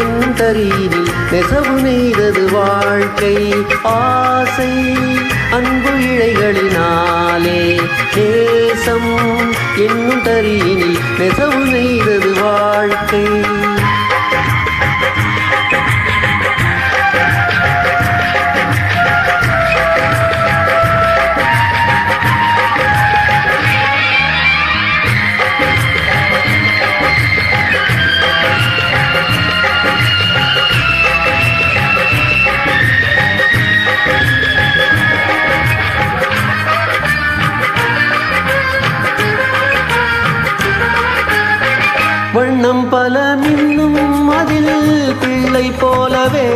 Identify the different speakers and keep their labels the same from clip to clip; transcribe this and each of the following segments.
Speaker 1: என் தரீனில் நெசவு நெய்தது வாழ்க்கை ஆசை. அன்பு இழைகளினாலே நேசம் என்னும் தரீனில் நெசவு நெய்தது பலமின்னும் அதில் பிள்ளை போலவே.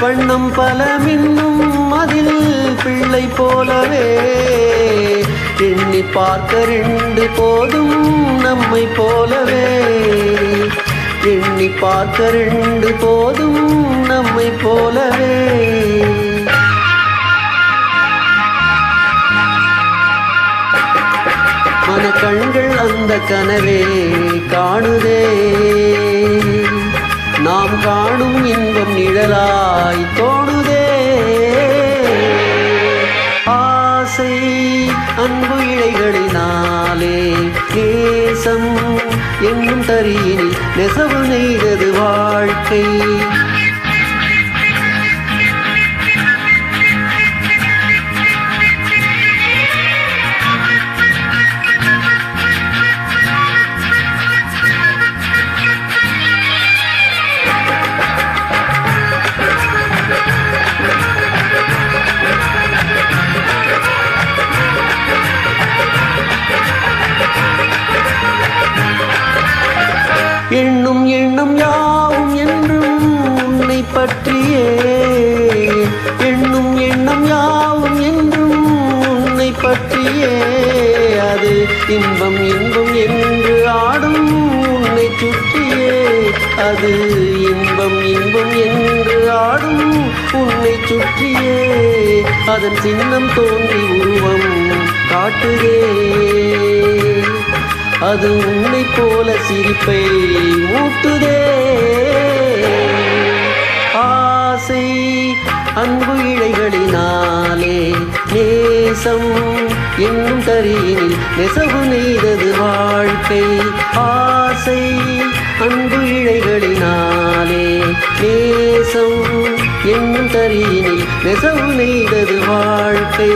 Speaker 1: வண்ணம் பலமின்னும் அதில் பிள்ளை போலவே. எண்ணி பார்க்க ரெண்டு போதும் நம்மை போலவே. எண்ணி பார்க்க ரெண்டு போதும் நம்மை போலவே. மன கண்கள் அந்த கனவே காணுதே. நாம் காணும் இன்பம் நிழலாய் தோணுதே. ஆசை அன்பு இழைகளினாலே தேசம் என்னும் தரியினில் நெசவு நெய்தது வாழ்க்கை. எண்ணும் எண்ணம் யாவும் என்றும் உன்னை பற்றியே. எண்ணும் எண்ணம் யாவும் என்றும் உன்னை பற்றியே. அது இன்பம் இன்பம் என்று ஆடும் உன்னை சுற்றியே. அது இன்பம் இன்பம் என்று ஆடும் உன்னை சுற்றியே. அதன் சின்னம் தோன்றி உருவம் காட்டுகிறேன் அது உன்னை போல சிரிப்பை ஊட்டுதே. ஆசை அன்பு இழைகளினாலே நேசம் என்னும் கரியினில் நெசவு நெய்தது வாழ்க்கை. ஆசை அன்பு இழைகளினாலே நேசம் என்னும் தரீனில் நெசவு நெய்தது வாழ்க்கை.